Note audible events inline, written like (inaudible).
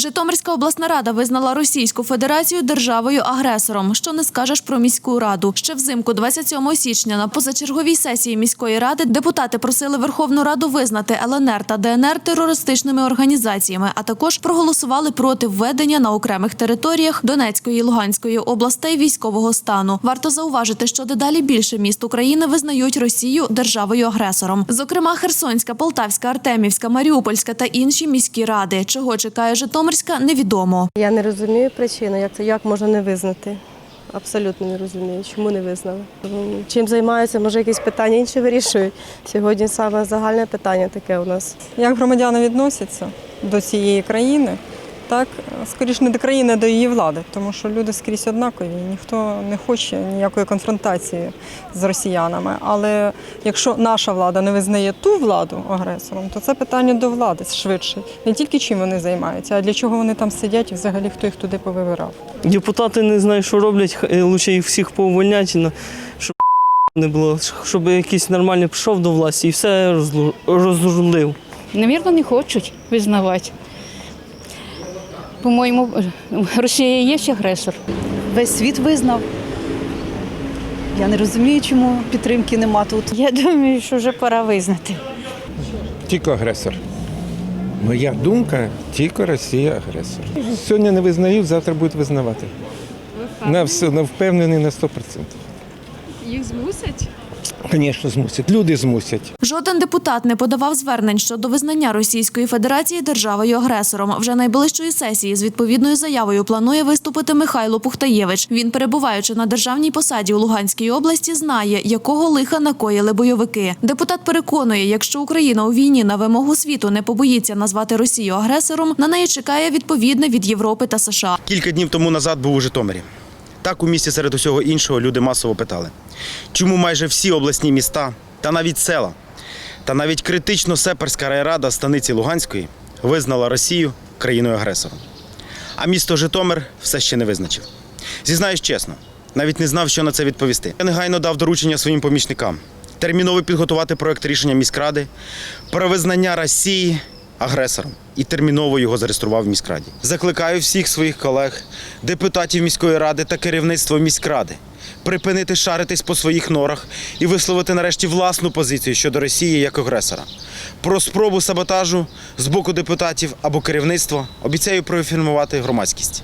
Житомирська обласна рада визнала Російську Федерацію державою-агресором. Що не скажеш про міську раду? Ще взимку 27 січня на позачерговій сесії міської ради депутати просили Верховну Раду визнати ЛНР та ДНР терористичними організаціями, а також проголосували проти введення на окремих територіях Донецької і Луганської областей військового стану. Варто зауважити, що дедалі більше міст України визнають Росію державою-агресором. Зокрема, Херсонська, Полтавська, Артемівська, Маріупольська та інші міські ради. Чого чекає Житомирська, невідомо. Я не розумію причину, як це як можна не визнати. Абсолютно не розумію, чому не визнали. Чим займаються, може якісь питання інші вирішують. Сьогодні саме загальне питання таке у нас. Як громадяни відносяться до цієї країни, так скоріш не до країни, а до її влади, тому що люди скрізь однакові, ніхто не хоче ніякої конфронтації з росіянами. Але якщо наша влада не визнає ту владу агресором, то це питання до влади швидше. Не тільки чим вони займаються, а для чого вони там сидять і взагалі хто їх туди повибирав. Депутати не знають, що роблять, лучше їх всіх поувольняти, на- щоб не було, щоб якийсь нормальний прийшов до власті і все розрулив. Навірно, не хочуть визнавати. По-моєму, (laughs) Росія є ще агресор. весь світ визнав. Я не розумію, чому підтримки нема тут. Я думаю, що вже пора визнати. Тільки агресор. Моя думка, тільки Росія агресор. Сьогодні не визнають, завтра будуть визнавати. На все, на впевнений на 100%. Їх змусять? Звісно, змусять. Люди змусять. Жоден депутат не подавав звернень щодо визнання Російської Федерації державою-агресором. Вже найближчої сесії з відповідною заявою планує виступити Михайло Пухтаєвич. Він, перебуваючи на державній посаді у Луганській області, знає, якого лиха накоїли бойовики. Депутат переконує, якщо Україна у війні на вимогу світу не побоїться назвати Росію агресором, на неї чекає відповідне від Європи та США. Кілька днів тому назад був у Житомирі. Так у місті серед усього іншого люди масово питали, чому майже всі обласні міста та навіть села, та навіть критично сеперська райрада станиці Луганської визнала Росію країною-агресором. А місто Житомир все ще не визначив. Зізнаюсь чесно, навіть не знав, що на це відповісти. Я негайно дав доручення своїм помічникам терміново підготувати проект рішення міськради про визнання Росії агресором і терміново його зареєстрував в міськраді. Закликаю всіх своїх колег, депутатів міської ради та керівництво міськради припинити шаритись по своїх норах і висловити нарешті власну позицію щодо Росії як агресора. Про спробу саботажу з боку депутатів або керівництва обіцяю проінформувати громадськість.